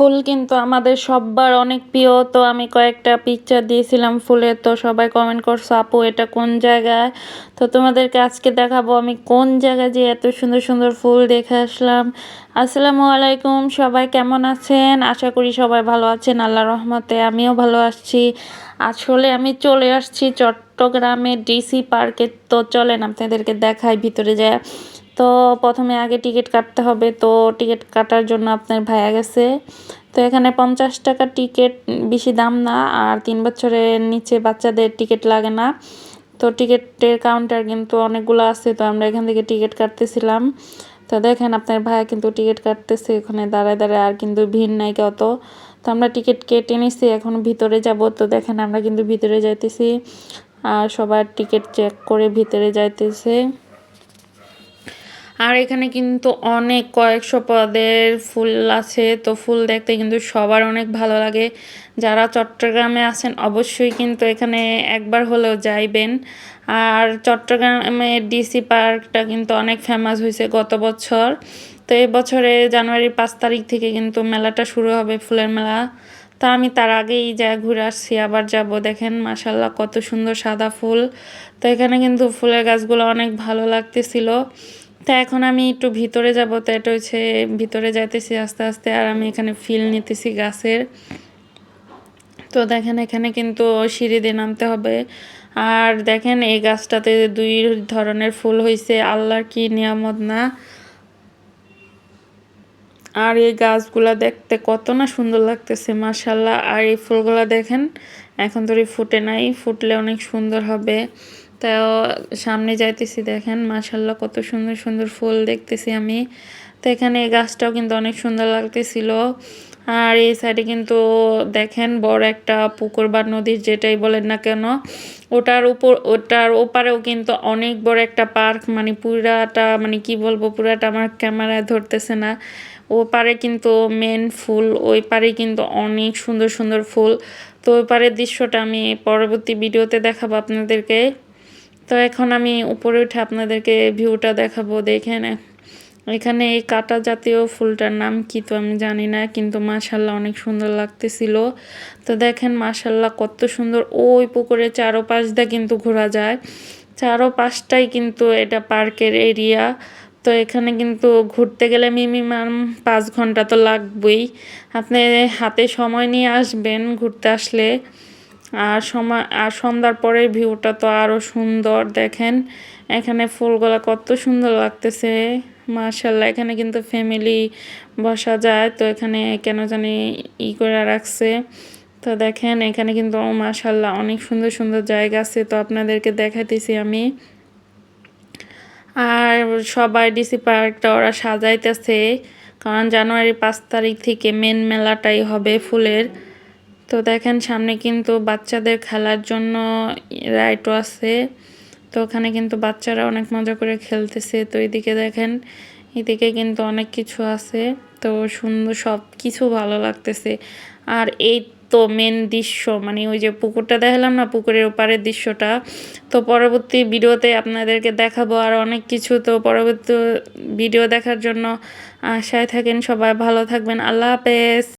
ফুল কিন্তু আমাদের সব্বার অনেক প্রিয়। তো আমি কয়েকটা পিকচার দিয়েছিলাম ফুলের তো সবাই কমেন্ট করছ, আপু, এটা কোন জায়গায়? তো তোমাদেরকে আজকে দেখাবো আমি কোন জায়গায় যে এত সুন্দর সুন্দর ফুল দেখে আসলাম। আসসালামু আলাইকুম, সবাই কেমন আছেন? আশা করি সবাই ভালো আছেন। আল্লাহ রহমতে আমিও ভালো আসছি আসলে আমি চলে আসছি চট্টগ্রামে ডিসি পার্কে তো চলেন, আপনাদেরকে দেখাই ভিতরে যায়। তো প্রথমে আগে টিকিট কাটতে হবে। তো টিকিট কাটার জন্য আপনার ভাইয়া গেছে। তো এখানে পঞ্চাশ টাকা টিকিট বেশি দাম না, আর তিন বছরের নিচে বাচ্চাদের টিকিট লাগে না। তো টিকিটের কাউন্টার কিন্তু অনেকগুলো আছে, তো আমরা এখান থেকে টিকিট কাটতেছিলাম। তো দেখেন আপনার ভাইয়া কিন্তু টিকিট কাটতেছে, ওখানে দাঁড়ায় দাঁড়ায় আর কিন্তু ভিড় নাই কত। তো আমরা টিকিট কেটে নিছি, এখন ভিতরে যাব। তো দেখেন আমরা কিন্তু ভিতরে যাইতেছি, আর সবার টিকিট চেক করে ভিতরে যাইতেছে। আর এখানে কিন্তু অনেক কয়েকশো পদের ফুল আছে। তো ফুল দেখতে কিন্তু সবার অনেক ভালো লাগে। যারা চট্টগ্রামে আছেন অবশ্যই কিন্তু এখানে একবার হলেও যাইবেন। আর চট্টগ্রামে ডিসি পার্কটা কিন্তু অনেক ফেমাস হয়েছে গত বছর। তো এই বছরে জানুয়ারির পাঁচ তারিখ থেকে কিন্তু মেলাটা শুরু হবে, ফুলের মেলা। তা আমি তার আগেই যা ঘুরে আসছি, আবার যাব। দেখেন মাসাল্লাহ কত সুন্দর সাদা ফুল। তো এখানে কিন্তু ফুলের গাছগুলো অনেক ভালো লাগতেছিল। তা এখন আমি একটু ভিতরে যাব, তো এটা হচ্ছে ভিতরে যাইতেছি আস্তে আস্তে, আর আমি এখানে ফিল নিতেছি গাছের। তো দেখেন এখানে কিন্তু সিঁড়ি দিয়ে নামতে হবে। আর দেখেন এই গাছটাতে দুই ধরনের ফুল হয়েছে আল্লাহর কি নিয়ামত না? আর এই গাছগুলা দেখতে কত না সুন্দর লাগতেছে মাসাল্লাহ আর এই ফুলগুলা দেখেন, এখন তো ফুটে নাই, ফুটলে অনেক সুন্দর হবে। তাও সামনে যাইতেছি দেখেন মাসাল্লাহ কত সুন্দর সুন্দর ফুল দেখতেছি আমি। তো এখানে এই গাছটাও কিন্তু অনেক সুন্দর লাগতেছিল। আর এই সাইডে কিন্তু দেখেন বড় একটা পুকুর বা নদীর যেটাই বলেন না কেন, ওটার উপর, ওটার ওপারেও কিন্তু অনেক বড় একটা পার্ক। মানে পুরাটা মানে কি বলব, পুরাটা আমার ক্যামেরায় ধরতেছে না। ও পারে কিন্তু মেন ফুল, ওই পারে কিন্তু অনেক সুন্দর সুন্দর ফুল। তো ওই পারের দৃশ্যটা আমি পরবর্তী ভিডিওতে দেখাবো আপনাদেরকে। তো এখন আমি উপরে উঠে আপনাদেরকে ভিউটা দেখাবো, দেখেন। এখানে এই কাটা জাতীয় ফুলটার নাম কি তো আমি জানি না, কিন্তু মাশাল্লাহ অনেক সুন্দর লাগতেছিল। তো দেখেন মাশাল্লাহ কত সুন্দর, ওই পুকুরে চারো পাশ দিয়ে কিন্তু ঘোরা যায়। চারো পাশটাই কিন্তু এটা পার্কের এরিয়া তো এখানে কিন্তু ঘুরতে গেলে মিনিমাম পাঁচ ঘণ্টা তো লাগবেই। আপনি হাতে সময় নিয়ে আসবেন ঘুরতে আসলে। আর সময়, আর সন্ধ্যার পরের ভিউটা তো আরও সুন্দর, দেখেন। এখানে ফুলগুলা কত সুন্দর লাগতেছে মার্শাল্লাহ এখানে কিন্তু ফ্যামিলি বসা যায়, তো এখানে কেন জানি ই করে রাখছে। তো দেখেন, এখানে কিন্তু মার্শাল্লাহ অনেক সুন্দর সুন্দর জায়গা আছে, তো আপনাদেরকে দেখাইতেছি আমি। আর সবাই ডিসি পার্কটা ওরা সাজাইতেছে, কারণ জানুয়ারি পাঁচ তারিখ থেকে মেন মেলাটাই হবে ফুলের। তো দেখেন সামনে কিন্তু বাচ্চাদের খেলার জন্য রাইটও আছে। তো ওখানে কিন্তু বাচ্চারা অনেক মজা করে খেলতেছে। তো এদিকে দেখেন, এদিকে কিন্তু অনেক কিছু আছে। তো সুন্দর, সব কিছু ভালো লাগতেছে। আর এই তো মেন দৃশ্য মানে ওই যে পুকুরটা দেখালাম না, পুকুরের ওপারের দৃশ্যটা। তো পরবর্তী ভিডিওতে আপনাদেরকে দেখাবো আর অনেক কিছু। তো পরবর্তী ভিডিও দেখার জন্য আশায় থাকেন সবাই ভালো থাকবেন। আল্লাহ হাফেজ।